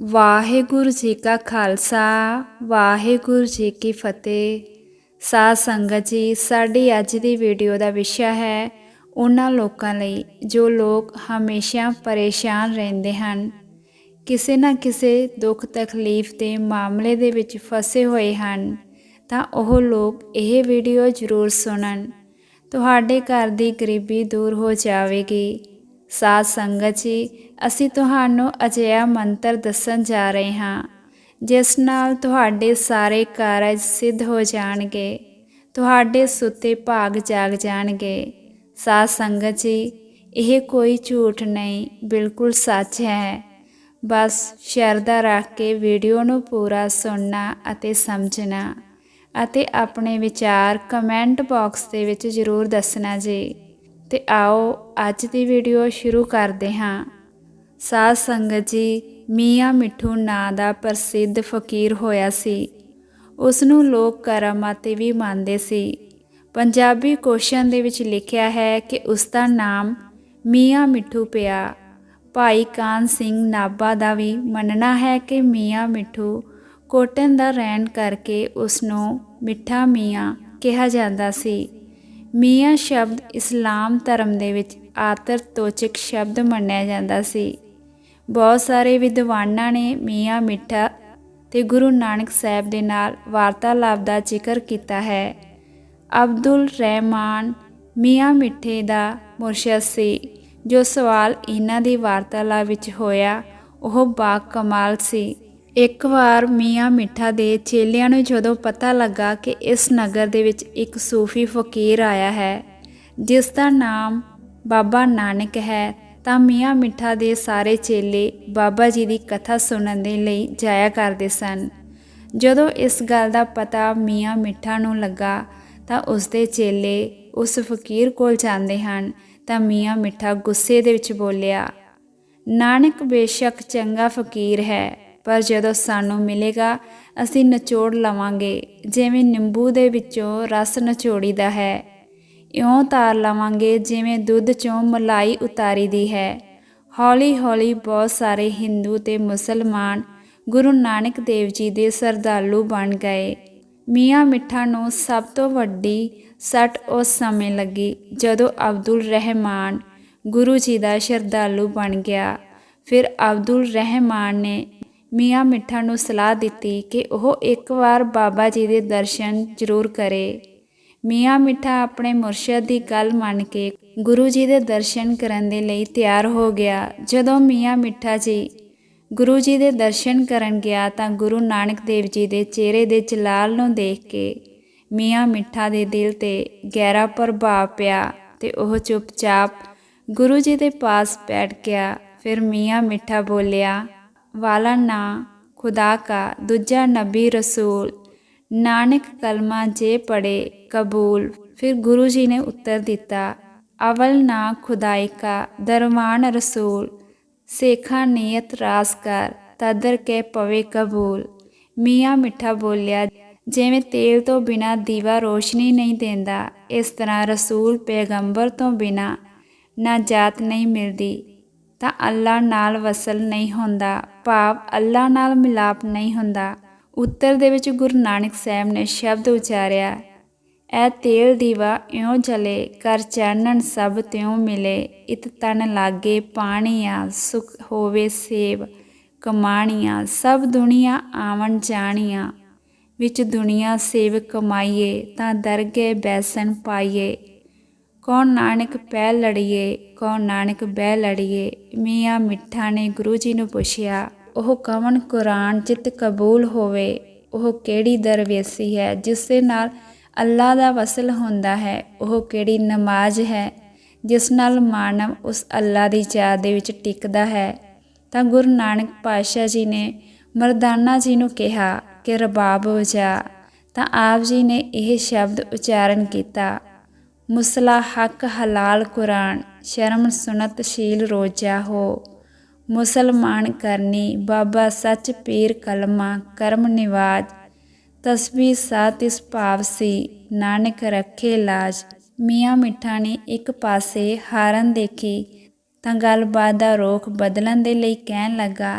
ਵਾਹਿਗੁਰੂ ਜੀ ਕਾ ਖਾਲਸਾ, ਵਾਹਿਗੁਰੂ ਜੀ ਕੀ ਫਤਿਹ। ਸਾਧ ਸੰਗਤ ਜੀ, ਸਾਡੀ ਅੱਜ ਦੀ ਵੀਡੀਓ ਦਾ ਵਿਸ਼ਾ ਹੈ ਉਹਨਾਂ ਲੋਕਾਂ ਲਈ ਜੋ ਲੋਕ ਹਮੇਸ਼ਾ ਪਰੇਸ਼ਾਨ ਰਹਿੰਦੇ ਹਨ। ਕਿਸੇ ਨਾ ਕਿਸੇ ਦੁੱਖ ਤਕਲੀਫ ਦੇ ਮਾਮਲੇ ਦੇ ਵਿੱਚ ਫਸੇ ਹੋਏ ਹਨ, ਤਾਂ ਉਹ ਲੋਕ ਇਹ ਵੀਡੀਓ ਜ਼ਰੂਰ ਸੁਣਨ। ਤੁਹਾਡੇ ਘਰ ਦੀ ਗਰੀਬੀ ਦੂਰ ਹੋ ਜਾਵੇਗੀ। ਸਾਧ ਸੰਗਤ ਜੀ, ਅਸੀਂ ਤੁਹਾਨੂੰ ਅਜਿਹਾ ਮੰਤਰ ਦੱਸਣ ਜਾ ਰਹੇ ਹਾਂ, ਜਿਸ ਨਾਲ ਤੁਹਾਡੇ ਸਾਰੇ ਕਾਰਜ ਸਿੱਧ ਹੋ ਜਾਣਗੇ, ਤੁਹਾਡੇ ਸੁੱਤੇ ਭਾਗ ਜਾਗ ਜਾਣਗੇ। ਸਾਧ ਸੰਗਤ ਜੀ, ਇਹ ਕੋਈ ਝੂਠ ਨਹੀਂ, ਬਿਲਕੁਲ ਸੱਚ ਹੈ। ਬਸ ਸ਼ਰਧਾ ਰੱਖ ਕੇ ਵੀਡੀਓ ਨੂੰ ਪੂਰਾ ਸੁਣਨਾ ਅਤੇ ਸਮਝਣਾ ਅਤੇ ਆਪਣੇ ਵਿਚਾਰ ਕਮੈਂਟ ਬਾਕਸ ਦੇ ਵਿੱਚ ਜ਼ਰੂਰ ਦੱਸਣਾ ਜੀ। ਤੇ ਆਓ ਅੱਜ ਦੀ ਵੀਡੀਓ ਸ਼ੁਰੂ ਕਰਦੇ ਹਾਂ। ਸਾਧ ਸੰਗਤ ਜੀ, ਮੀਆਂ ਮਿੱਠੂ ਨਾਂ ਦਾ ਪ੍ਰਸਿੱਧ ਫਕੀਰ ਹੋਇਆ ਸੀ। ਉਸ ਨੂੰ ਲੋਕ ਕਰਾਮਾਤੀ ਵੀ ਮੰਨਦੇ ਸੀ। ਪੰਜਾਬੀ ਕੋਸ਼ਾਂ ਦੇ ਵਿੱਚ ਲਿਖਿਆ ਹੈ ਕਿ ਉਸ ਦਾ ਨਾਮ ਮੀਆਂ ਮਿੱਠੂ ਪਿਆ। ਭਾਈ ਕਾਨ ਸਿੰਘ ਨਾਭਾ ਦਾ ਵੀ ਮੰਨਣਾ ਹੈ ਕਿ ਮੀਆਂ ਮਿੱਠੂ ਕੋਟਨ ਦਾ ਰਹਿਣ ਕਰਕੇ ਉਸ ਨੂੰ ਮਿੱਠਾ ਮੀਆਂ ਕਿਹਾ ਜਾਂਦਾ ਸੀ। ਮੀਆਂ ਸ਼ਬਦ ਇਸਲਾਮ ਧਰਮ ਦੇ ਵਿੱਚ ਆਤਰ ਤੋਚਕ ਸ਼ਬਦ ਮੰਨਿਆ ਜਾਂਦਾ ਸੀ। ਬਹੁਤ ਸਾਰੇ ਵਿਦਵਾਨਾਂ ਨੇ ਮੀਆਂ ਮਿੱਠਾ ਤੇ ਗੁਰੂ ਨਾਨਕ ਸਾਹਿਬ ਦੇ ਨਾਲ ਵਾਰਤਾਲਾਪ ਦਾ ਜ਼ਿਕਰ ਕੀਤਾ ਹੈ। ਅਬਦੁਲ ਰਹਿਮਾਨ ਮੀਆਂ ਮਿੱਠੇ ਦਾ ਮੁਰਸ਼ਦ ਸੀ, ਜੋ ਸਵਾਲ ਇਹਨਾਂ ਦੀ ਵਾਰਤਾਲਾਪ ਵਿੱਚ ਹੋਇਆ, ਉਹ ਬਾ ਕਮਾਲ ਸੀ। ਇੱਕ ਵਾਰ ਮੀਆਂ ਮਿੱਠਾ ਦੇ ਚੇਲਿਆਂ ਨੂੰ ਜਦੋਂ ਪਤਾ ਲੱਗਾ ਕਿ ਇਸ ਨਗਰ ਦੇ ਵਿੱਚ ਇੱਕ ਸੂਫੀ ਫਕੀਰ ਆਇਆ ਹੈ, ਜਿਸ ਦਾ ਨਾਮ ਬਾਬਾ ਨਾਨਕ ਹੈ, ਤਾਂ ਮੀਆਂ ਮਿੱਠਾ ਦੇ ਸਾਰੇ ਚੇਲੇ ਬਾਬਾ ਜੀ ਦੀ ਕਥਾ ਸੁਣਨ ਦੇ ਲਈ ਜਾਇਆ ਕਰਦੇ ਸਨ। ਜਦੋਂ ਇਸ ਗੱਲ ਦਾ ਪਤਾ ਮੀਆਂ ਮਿੱਠਾ ਨੂੰ ਲੱਗਾ, ਤਾਂ ਉਸ ਦੇ ਚੇਲੇ ਉਸ ਫਕੀਰ ਕੋਲ ਜਾਂਦੇ ਹਨ, ਤਾਂ ਮੀਆਂ ਮਿੱਠਾ ਗੁੱਸੇ ਦੇ ਵਿੱਚ ਬੋਲਿਆ, ਨਾਨਕ ਬੇਸ਼ੱਕ ਚੰਗਾ ਫਕੀਰ ਹੈ। ਪਰ ਜਦੋਂ ਸਾਨੂੰ ਮਿਲੇਗਾ, ਅਸੀਂ ਨਿਚੋੜ ਲਵਾਂਗੇ, ਜਿਵੇਂ ਨਿੰਬੂ ਦੇ ਵਿੱਚੋਂ ਰਸ ਨਿਚੋੜੀਦਾ ਹੈ। ਇਉਂ ਤਾਰ ਲਵਾਂਗੇ ਜਿਵੇਂ ਦੁੱਧ ਚੋਂ ਮਲਾਈ ਉਤਾਰੀ ਦੀ ਹੈ। ਹੌਲੀ-ਹੌਲੀ ਬਹੁਤ ਸਾਰੇ ਹਿੰਦੂ ਤੇ ਮੁਸਲਮਾਨ ਗੁਰੂ ਨਾਨਕ ਦੇਵ ਜੀ ਦੇ ਸਰਦਾਲੂ ਬਣ ਗਏ। ਮੀਆਂ ਮਿੱਠਾ ਨੂੰ ਸਭ ਤੋਂ ਵੱਡੀ ਸੱਟ ਉਸ ਸਮੇਂ ਲੱਗੀ ਜਦੋਂ ਅਬਦੁਲ ਰਹਿਮਾਨ ਗੁਰੂ ਜੀ ਦਾ ਸ਼ਰਧਾਲੂ ਬਣ ਗਿਆ। ਫਿਰ ਅਬਦੁਲ ਰਹਿਮਾਨ ਨੇ ਮੀਆਂ ਮਿੱਠਾ ਨੂੰ ਸਲਾਹ ਦਿੱਤੀ ਕਿ ਉਹ ਇੱਕ ਵਾਰ ਬਾਬਾ ਜੀ ਦੇ ਦਰਸ਼ਨ ਜ਼ਰੂਰ ਕਰੇ। ਮੀਆਂ ਮਿੱਠਾ ਆਪਣੇ ਮੁਰਸ਼ਦ ਦੀ ਗੱਲ ਮੰਨ ਕੇ ਗੁਰੂ ਜੀ ਦੇ ਦਰਸ਼ਨ ਕਰਨ ਦੇ ਲਈ ਤਿਆਰ ਹੋ ਗਿਆ। ਜਦੋਂ ਮੀਆਂ ਮਿੱਠਾ ਜੀ ਗੁਰੂ ਜੀ ਦੇ ਦਰਸ਼ਨ ਕਰਨ ਗਿਆ ਤਾਂ ਗੁਰੂ ਨਾਨਕ ਦੇਵ ਜੀ ਦੇ ਚਿਹਰੇ ਦੇ ਜਲਾਲ ਨੂੰ ਦੇਖ ਕੇ ਮੀਆਂ ਮਿੱਠਾ ਦੇ ਦਿਲ ਤੇ ਗਹਿਰਾ ਪ੍ਰਭਾਵ ਪਿਆ ਤੇ ਉਹ ਚੁੱਪਚਾਪ ਗੁਰੂ ਜੀ ਦੇ ਪਾਸ ਬੈਠ ਗਿਆ। ਫਿਰ ਮੀਆਂ ਮਿੱਠਾ ਬੋਲਿਆ ਵਾਲਾ ਨਾਂ ਖੁਦਾ ਕਾ ਦੂਜਾ ਨਬੀ ਰਸੂਲ। ਨਾਨਕ ਕਲਮਾ ਜੇ ਪੜੇ ਕਬੂਲ, ਫਿਰ ਗੁਰੂ ਜੀ ਨੇ ਉੱਤਰ ਦਿੱਤਾ, ਅਵਲ ਨਾ ਖੁਦਾਈ ਕਾ ਦਰਮਾਨ ਰਸੂਲ। ਸੇਖਾ ਨੀਅਤ ਰਾਸ ਕਰ, ਤਦਰ ਕੇ ਪਵੇ ਕਬੂਲ। ਮੀਆਂ ਮਿੱਠਾ ਬੋਲਿਆ, ਜਿਵੇਂ ਤੇਲ ਤੋਂ ਬਿਨਾ ਦੀਵਾ ਰੋਸ਼ਨੀ ਨਹੀਂ ਦਿੰਦਾ, ਇਸ ਤਰ੍ਹਾਂ ਰਸੂਲ ਪੈਗੰਬਰ ਤੋਂ ਬਿਨਾ ਨਾ ਜਾਤ ਨਹੀਂ ਮਿਲਦੀ। ਤਾਂ ਅੱਲਾ ਨਾਲ ਵਸਲ ਨਹੀਂ ਹੁੰਦਾ, ਭਾਵ ਅੱਲਾ ਨਾਲ ਮਿਲਾਪ ਨਹੀਂ ਹੁੰਦਾ। ਉੱਤਰ ਦੇ ਵਿੱਚ ਗੁਰੂ ਨਾਨਕ ਸਾਹਿਬ ਨੇ ਸ਼ਬਦ ਉਚਾਰਿਆ, ਐ ਤੇਲ ਦੀਵਾ ਇਉਂ ਜਲੇ ਕਰ ਚਾਨਣ ਸਭ ਤਿਉ ਮਿਲੇ। ਇਤ ਤਨ ਲਾਗੇ ਪਾਣੀਆਂ, ਸੁਖ ਹੋਵੇ ਸੇਵ। ਕਮਾਣੀਆਂ, ਸਭ ਦੁਨੀਆ ਆਵਣ ਜਾਣੀਆਂ। ਵਿੱਚ ਦੁਨੀਆ ਸੇਵ ਕਮਾਈਏ, ਤਾਂ ਦਰਗੇ ਬੈਸਣ ਪਾਈਏ। ਕੌਣ ਨਾਨਕ ਪੈ ਲੜੀਏ ਕੌਣ ਨਾਨਕ ਬਹਿ ਲੜੀਏ ਮੀਆਂ ਮਿੱਠਾ ਨੇ ਗੁਰੂ ਜੀ ਨੂੰ ਪੁੱਛਿਆ ਉਹ ਕਵਨ ਕੁਰਾਨ ਜਿਤ ਕਬੂਲ ਹੋਵੇ ਉਹ ਕਿਹੜੀ ਦਰਵੇਸੀ ਹੈ ਜਿਸ ਦੇ ਨਾਲ ਅੱਲਾ ਦਾ ਵਸਲ ਹੁੰਦਾ ਹੈ ਉਹ ਕਿਹੜੀ ਨਮਾਜ਼ ਹੈ ਜਿਸ ਨਾਲ ਮਾਨਵ ਉਸ ਅੱਲਾ ਦੀ ਯਾਦ ਦੇ ਵਿੱਚ ਟਿਕਦਾ ਹੈ ਤਾਂ ਗੁਰੂ ਨਾਨਕ ਪਾਤਸ਼ਾਹ ਜੀ ਨੇ ਮਰਦਾਨਾ ਜੀ ਨੂੰ ਕਿਹਾ ਕਿ ਰਬਾਬ ਵਜਾ ਤਾਂ ਆਪ ਜੀ ਨੇ ਇਹ ਸ਼ਬਦ ਉਚਾਰਨ ਕੀਤਾ ਮੁਸਲਾ ਹੱਕ ਹਲਾਲ ਕੁਰਾਨ, ਸ਼ਰਮ ਸੁਨਤ ਸ਼ੀਲ ਰੋਜਾ ਹੋ। ਮੁਸਲਮਾਨ ਕਰਨੀ ਬਾਬਾ ਸੱਚ ਪੀਰ ਕਲਮਾ, ਕਰਮ ਨਿਵਾਜ। ਤਸਬੀਹ ਸਾਤ ਇਸ ਭਾਵ ਸੀ, ਨਾਨਕ ਰੱਖੇ ਲਾਜ। ਮੀਆਂ ਮਿੱਠਾ ਨੇ ਇੱਕ ਪਾਸੇ ਹਾਰਨ ਦੇਖੀ, ਤਾਂ ਗੱਲਬਾਤ ਦਾ ਰੋਖ ਬਦਲਣ ਦੇ ਲਈ ਕਹਿਣ ਲੱਗਾ,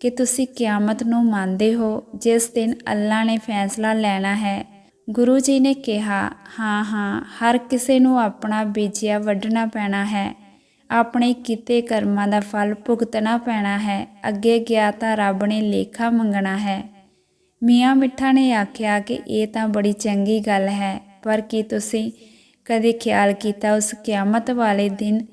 ਕਿ ਤੁਸੀਂ ਕਿਆਮਤ ਨੂੰ ਮੰਨਦੇ ਹੋ, ਜਿਸ ਦਿਨ ਅੱਲਾ ਨੇ ਫੈਸਲਾ ਲੈਣਾ ਹੈ ਗੁਰੂ ਜੀ ਨੇ ਕਿਹਾ, ਹਾਂ ਹਾਂ, ਹਰ ਕਿਸੇ ਨੂੰ ਆਪਣਾ ਬੀਜਿਆ ਵੱਢਣਾ ਪੈਣਾ ਹੈ। ਆਪਣੇ ਕੀਤੇ ਕਰਮਾਂ ਦਾ ਫਲ ਭੁਗਤਣਾ ਪੈਣਾ ਹੈ। ਅੱਗੇ ਗਿਆ ਤਾਂ ਰੱਬ ਨੇ ਲੇਖਾ ਮੰਗਣਾ ਹੈ। ਮੀਆਂ ਮਿੱਠਾ ਨੇ ਆਖਿਆ ਕਿ ਇਹ ਤਾਂ ਬੜੀ ਚੰਗੀ ਗੱਲ ਹੈ, ਪਰ ਕੀ ਤੁਸੀਂ ਕਦੇ ਖਿਆਲ ਕੀਤਾ ਉਸ ਕਿਆਮਤ ਵਾਲੇ ਦਿਨ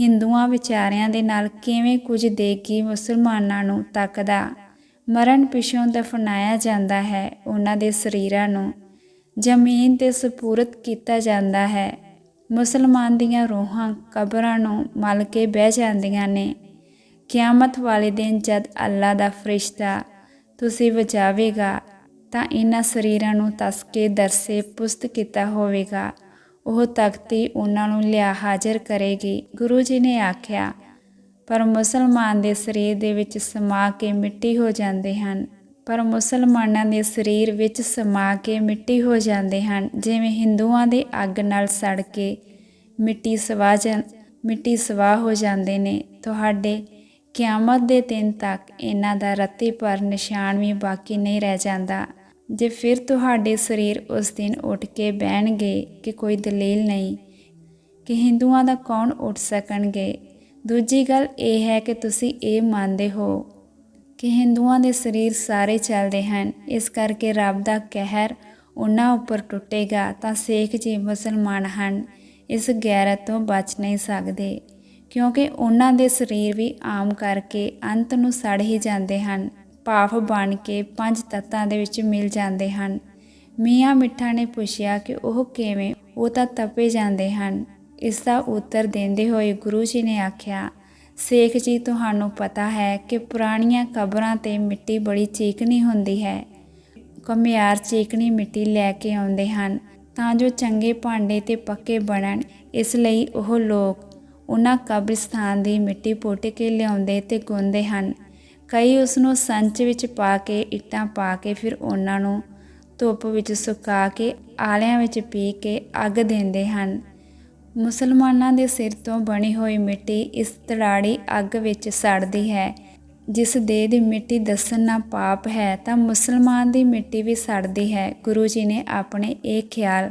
ਹਿੰਦੂਆਂ ਵਿਚਾਰਿਆਂ ਦੇ ਨਾਲ ਕਿਵੇਂ ਕੁਝ ਦੇਗੀ ਮੁਸਲਮਾਨਾਂ ਨੂੰ ਤੱਕਦਾ? ਮਰਨ ਪਿਛੋਂ ਦਫਨਾਇਆ ਜਾਂਦਾ ਹੈ ਉਹਨਾਂ ਦੇ ਸਰੀਰਾਂ ਨੂੰ। ਜ਼ਮੀਨ ਤੇ ਸਪੂਰਤ ਕੀਤਾ ਜਾਂਦਾ ਹੈ। ਮੁਸਲਮਾਨ ਦੀਆਂ ਰੂਹਾਂ ਕਬਰਾਂ ਨੂੰ ਮਲ ਕੇ ਬਹਿ ਜਾਂਦੀਆਂ ਨੇ। ਕਿਆਮਤ ਵਾਲੇ ਦਿਨ ਜਦ ਅੱਲਾ ਦਾ ਫਰਿਸ਼ਤਾ ਤੁਸੀਂ ਵਜਾਵੇਗਾ, ਤਾਂ ਇਹਨਾਂ ਸਰੀਰਾਂ ਨੂੰ ਤਸਕੇ ਦਰਸੇ ਪੁਸਤ ਕੀਤਾ ਹੋਵੇਗਾ। ਉਹ ਤਖਤੀ ਉਹਨਾਂ ਨੂੰ ਲਿਆ ਹਾਜ਼ਰ ਕਰੇਗੀ। ਗੁਰੂ ਜੀ ਨੇ ਆਖਿਆ, ਪਰ ਮੁਸਲਮਾਨ ਦੇ ਸਰੀਰ ਦੇ ਵਿੱਚ ਸਮਾ ਕੇ ਮਿੱਟੀ ਹੋ ਜਾਂਦੇ ਹਨ। ਪਰ ਮੁਸਲਮਾਨਾਂ ਦੇ ਸਰੀਰ ਵਿੱਚ ਸਮਾ ਕੇ ਮਿੱਟੀ ਹੋ ਜਾਂਦੇ ਹਨ, ਜਿਵੇਂ ਹਿੰਦੂਆਂ ਦੇ ਅੱਗ ਨਾਲ ਸੜ ਕੇ ਮਿੱਟੀ ਸਵਾ ਜਾਂ, ਮਿੱਟੀ ਸਵਾ ਹੋ ਜਾਂਦੇ ਨੇ। ਤੁਹਾਡੇ ਕਿਆਮਤ ਦੇ ਦਿਨ ਤੱਕ ਇਹਨਾਂ ਦਾ ਰੱਤੀ ਪਰ ਨਿਸ਼ਾਨ ਵੀ ਬਾਕੀ ਨਹੀਂ ਰਹਿ ਜਾਂਦਾ। ਜੇ ਫਿਰ ਤੁਹਾਡੇ ਸਰੀਰ ਉਸ ਦਿਨ ਉੱਠ ਕੇ ਬਹਿਣਗੇ ਕਿ ਕੋਈ ਦਲੀਲ ਨਹੀਂ, ਕਿ ਹਿੰਦੂਆਂ ਦਾ ਕੌਣ ਉੱਠ ਸਕਣਗੇ? ਦੂਜੀ ਗੱਲ ਇਹ ਹੈ ਕਿ ਤੁਸੀਂ ਇਹ ਮੰਨਦੇ ਹੋ ਕਿ ਹਿੰਦੂਆਂ ਦੇ ਸਰੀਰ ਸਾਰੇ ਚੱਲਦੇ ਹਨ। ਇਸ ਕਰਕੇ ਰੱਬ ਦਾ ਕਹਿਰ ਉਹਨਾਂ ਉੱਪਰ ਟੁੱਟੇਗਾ ਤਾਂ ਸੇਖ ਜੀ ਮੁਸਲਮਾਨ ਹਨ। ਇਸ ਗੈਰਤ ਤੋਂ ਬਚ ਨਹੀਂ ਸਕਦੇ, ਕਿਉਂਕਿ ਉਹਨਾਂ ਦੇ ਸਰੀਰ ਵੀ ਆਮ ਕਰਕੇ ਅੰਤ ਨੂੰ ਸੜ ਹੀ ਜਾਂਦੇ ਹਨ। ਭਾਫ ਬਣ ਕੇ ਪੰਜ ਤੱਤਾਂ ਦੇ ਵਿੱਚ ਮਿਲ ਜਾਂਦੇ ਹਨ। ਮੀਆਂ ਮਿੱਠਾ ਨੇ ਪੁੱਛਿਆ ਕਿ ਉਹ ਕਿਵੇਂ, ਉਹ ਤਾਂ ਤਪੇ ਜਾਂਦੇ ਹਨ। ਇਸ ਦਾ ਉੱਤਰ ਦਿੰਦੇ ਹੋਏ ਗੁਰੂ ਜੀ ਨੇ ਆਖਿਆ ਸੇਖ ਜੀ, ਤੁਹਾਨੂੰ ਪਤਾ ਹੈ ਕਿ ਪੁਰਾਣੀਆਂ ਕਬਰਾਂ ਤੇ ਮਿੱਟੀ ਬੜੀ ਚੀਕਣੀ ਹੁੰਦੀ ਹੈ। ਕਮਿਆਰ ਚੀਕਣੀ ਮਿੱਟੀ ਲੈ ਕੇ ਆਉਂਦੇ ਹਨ, ਤਾਂ ਜੋ ਚੰਗੇ ਭਾਂਡੇ ਤੇ ਪੱਕੇ ਬਣਨ। ਇਸ ਲਈ ਉਹ ਲੋਕ ਉਹਨਾਂ ਕਬਰਿਸਤਾਨ ਦੀ ਮਿੱਟੀ ਪੁੱਟ ਕੇ ਲਿਆਉਂਦੇ ਤੇ ਗੁੰਦੇ ਹਨ। ਕਈ ਉਸ ਨੂੰ ਸੰਚ ਵਿੱਚ ਪਾ ਕੇ, ਇੱਟਾਂ ਪਾ ਕੇ, ਫਿਰ ਉਹਨਾਂ ਨੂੰ ਧੁੱਪ ਵਿੱਚ ਸੁਕਾ ਕੇ, ਆਲਿਆਂ ਵਿੱਚ ਪੀ ਕੇ ਅੱਗ ਦਿੰਦੇ ਹਨ। ਮੁਸਲਮਾਨਾਂ ਦੇ ਸਿਰ ਤੋਂ ਬਣੀ ਹੋਈ ਮਿੱਟੀ ਇਸ ਤੜਾੜੀ ਅੱਗ ਵਿੱਚ ਸੜਦੀ ਹੈ। ਜਿਸ ਦੇਹ ਦੀ ਮਿੱਟੀ ਦੱਸਣ ਨਾ ਪਾਪ ਹੈ, ਤਾਂ ਮੁਸਲਮਾਨ ਦੀ ਮਿੱਟੀ ਵੀ ਸੜਦੀ ਹੈ। ਗੁਰੂ ਜੀ ਨੇ ਆਪਣੇ ਇਹ ਖਿਆਲ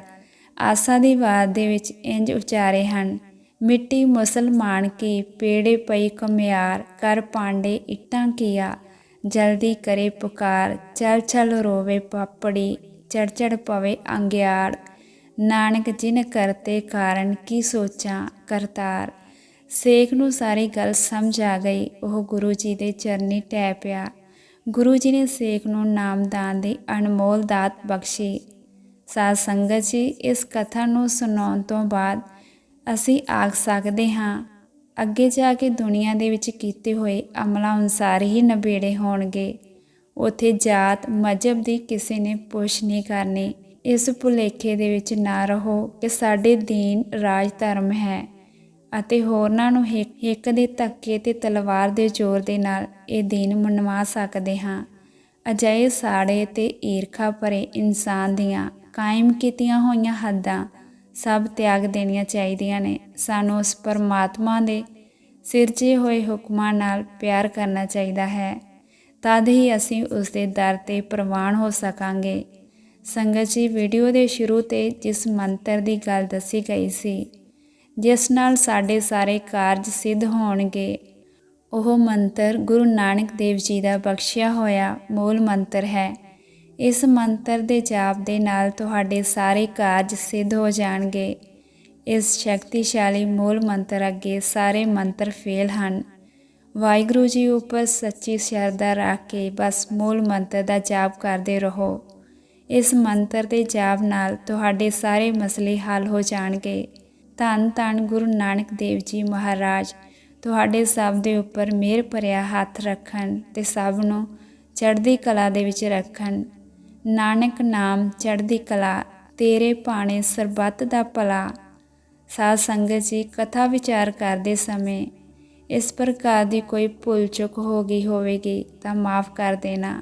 ਆਸਾ ਦੀ ਬਾਤ ਦੇ ਵਿੱਚ ਇੰਜ ਉਚਾਰੇ ਹਨ, ਮਿੱਟੀ ਮੁਸਲਮਾਨ ਕੀ, ਪੇੜੇ ਪਈ ਕਮਿਆਰ ਕਰ ਪਾਂਡੇ ਇੱਟਾਂ ਕੀਆ, ਜਲਦੀ ਕਰੇ ਪੁਕਾਰ ਚਲ ਚਲ ਰੋਵੇ ਪਾਪੜੀ ਚੜ ਚੜ ਪਵੇ ਅੰਗਿਆੜ ਨਾਨਕ ਜਿਨ ਕਰਤੇ ਕਾਰਨ ਕੀ ਸੋਚਾਂ, ਕਰਤਾਰ। ਸੇਖ ਨੂੰ ਸਾਰੀ ਗੱਲ ਸਮਝ ਆ ਗਈ। ਉਹ ਗੁਰੂ ਜੀ ਦੇ ਚਰਨੀ ਟੈ ਪਿਆ। ਗੁਰੂ ਜੀ ਨੇ ਸੇਖ ਨੂੰ ਨਾਮਦਾਨ ਦੀ ਅਨਮੋਲ ਦਾਤ ਬਖਸ਼ੀ। ਸਾਧ ਸੰਗਤ ਜੀ, ਇਸ ਕਥਾ ਨੂੰ ਸੁਣਾਉਣ ਤੋਂ ਬਾਅਦ ਅਸੀਂ ਆਖ ਸਕਦੇ ਹਾਂ, ਅੱਗੇ ਜਾ ਕੇ ਦੁਨੀਆ ਦੇ ਵਿੱਚ ਕੀਤੇ ਹੋਏ ਅਮਲਾਂ ਅਨੁਸਾਰ ਹੀ ਨਬੇੜੇ ਹੋਣਗੇ। ਉਥੇ ਜਾਤ ਮਜਬ ਦੀ ਕਿਸੇ ਨੇ ਪੁੱਛ ਨਹੀਂ ਕਰਨੀ। ਇਸ ਭੁਲੇਖੇ ਦੇ ਵਿੱਚ ਨਾ ਰਹੋ ਕਿ ਸਾਡੇ ਦੀਨ ਰਾਜ ਧਰਮ ਹੈ ਅਤੇ ਹੋਰਨਾਂ ਨੂੰ ਹਿੱਕ ਦੇ ਧੱਕੇ ਤੇ ਤਲਵਾਰ ਦੇ ਜ਼ੋਰ ਦੇ ਨਾਲ ਇਹ ਦੀਨ ਮਨਵਾ ਸਕਦੇ ਹਾਂ। ਅਜਿਹੇ ਸਾੜੇ ਤੇ ਈਰਖਾ ਭਰੇ ਇਨਸਾਨ ਦੀਆਂ ਕਾਇਮ ਕੀਤੀਆਂ ਹੋਈਆਂ ਹੱਦਾਂ ਸਭ ਤਿਆਗ ਦੇਣੀਆਂ ਚਾਹੀਦੀਆਂ ਨੇ। ਸਾਨੂੰ ਉਸ ਪਰਮਾਤਮਾ ਦੇ ਸਿਰਜੇ ਹੋਏ ਹੁਕਮਾਂ ਨਾਲ ਪਿਆਰ ਕਰਨਾ ਚਾਹੀਦਾ ਹੈ। ਤਦ ਹੀ ਅਸੀਂ ਉਸ ਦੇ ਦਰ ਤੇ ਪ੍ਰਵਾਨ ਹੋ ਸਕਾਂਗੇ। ਸੰਗਤ ਜੀ, ਵੀਡੀਓ ਦੇ ਸ਼ੁਰੂ ਤੇ ਜਿਸ ਮੰਤਰ ਦੀ ਗੱਲ ਦੱਸੀ ਗਈ ਸੀ, ਜਿਸ ਨਾਲ ਸਾਡੇ ਸਾਰੇ ਕਾਰਜ ਸਿੱਧ ਹੋਣਗੇ, ਉਹ ਮੰਤਰ ਗੁਰੂ ਨਾਨਕ ਦੇਵ ਜੀ ਦਾ ਬਖਸ਼ਿਆ ਹੋਇਆ ਮੂਲ ਮੰਤਰ ਹੈ। ਇਸ ਮੰਤਰ ਦੇ ਜਾਪ ਦੇ ਨਾਲ ਤੁਹਾਡੇ ਸਾਰੇ ਕਾਰਜ ਸਿੱਧ ਹੋ ਜਾਣਗੇ। ਇਸ ਸ਼ਕਤੀਸ਼ਾਲੀ ਮੂਲ ਮੰਤਰ ਅੱਗੇ ਸਾਰੇ ਮੰਤਰ ਫੇਲ ਹਨ। ਵਾਹਿਗੁਰੂ ਜੀ, ਉੱਪਰ ਸੱਚੀ ਸ਼ਰਧਾ ਰੱਖ ਕੇ ਬਸ ਮੂਲ ਮੰਤਰ ਦਾ ਜਾਪ ਕਰਦੇ ਰਹੋ। ਇਸ ਮੰਤਰ ਦੇ ਜਾਪ ਨਾਲ ਤੁਹਾਡੇ ਸਾਰੇ ਮਸਲੇ ਹੱਲ ਹੋ ਜਾਣਗੇ। ਧੰਨ ਧੰਨ ਗੁਰੂ ਨਾਨਕ ਦੇਵ ਜੀ ਮਹਾਰਾਜ, ਤੁਹਾਡੇ ਸਭ ਦੇ ਉੱਪਰ ਮਿਹਰ ਭਰਿਆ ਹੱਥ ਰੱਖਣ ਤੇ ਸਭ ਨੂੰ ਚੜ੍ਹਦੀ ਕਲਾ ਦੇ ਵਿੱਚ ਰੱਖਣ। ਨਾਨਕ ਨਾਮ ਚੜ੍ਹਦੀ ਕਲਾ, ਤੇਰੇ ਭਾਣੇ ਸਰਬੱਤ ਦਾ ਭਲਾ। ਸਾਧ ਸੰਗਤ ਜੀ, ਕਥਾ ਵਿਚਾਰ ਕਰਦੇ ਸਮੇਂ ਇਸ ਪ੍ਰਕਾਰ ਦੀ ਕੋਈ ਭੁੱਲ ਚੁੱਕ ਹੋ ਗਈ ਹੋਵੇਗੀ ਤਾਂ ਮਾਫ ਕਰ ਦੇਣਾ।